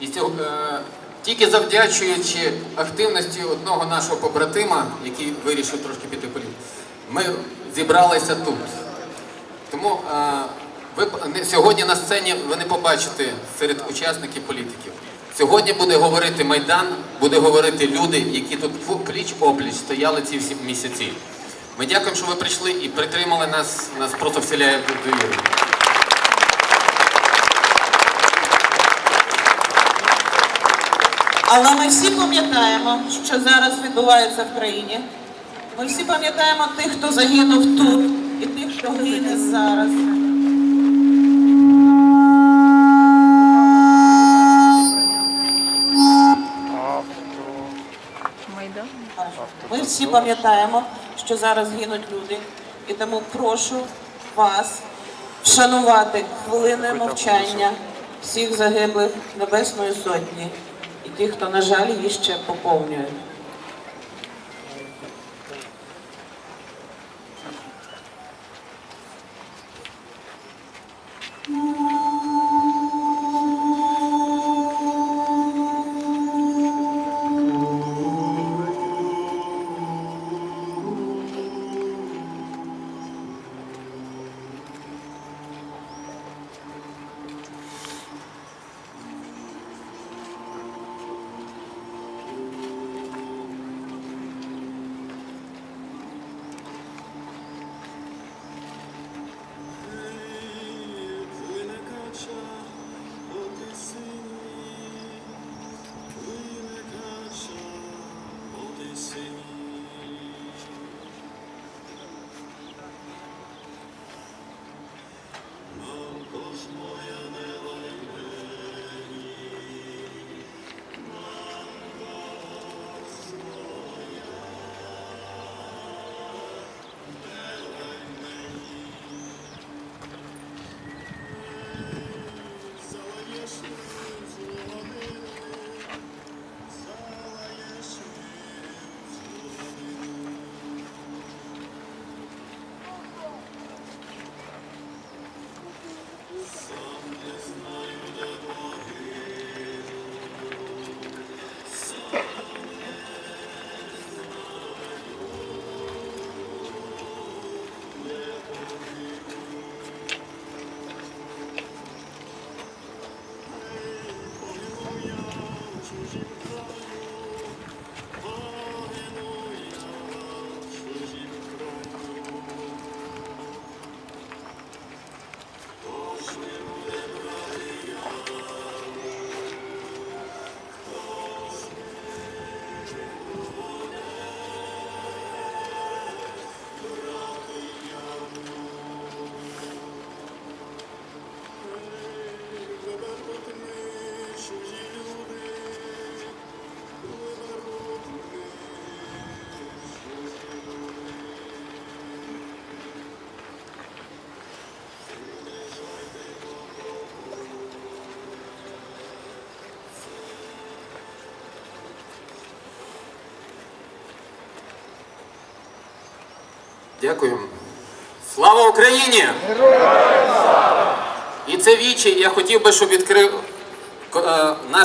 І цього, е, тільки завдячуючи активності одного нашого побратима, який вирішив трошки піти політ, ми зібралися тут. Тому е, ви сьогодні на сцені ви не побачите серед учасників політиків. Сьогодні буде говорити Майдан, буде говорити люди, які тут пліч опліч стояли ці всі місяці. Ми дякуємо, що ви прийшли і притримали нас. Нас просто вселяє довіру. Але ми всі пам'ятаємо, що зараз відбувається в країні. Ми всі пам'ятаємо тих, хто загинув тут, і тих, хто гине зараз. Ми всі пам'ятаємо, що зараз гинуть люди, і тому прошу вас вшанувати хвилиною мовчання всіх загиблих Небесної Сотні і тих, хто, на жаль, її Дякую. Слава Україні! І це вічі я хотів би, щоб відкрив е, наш.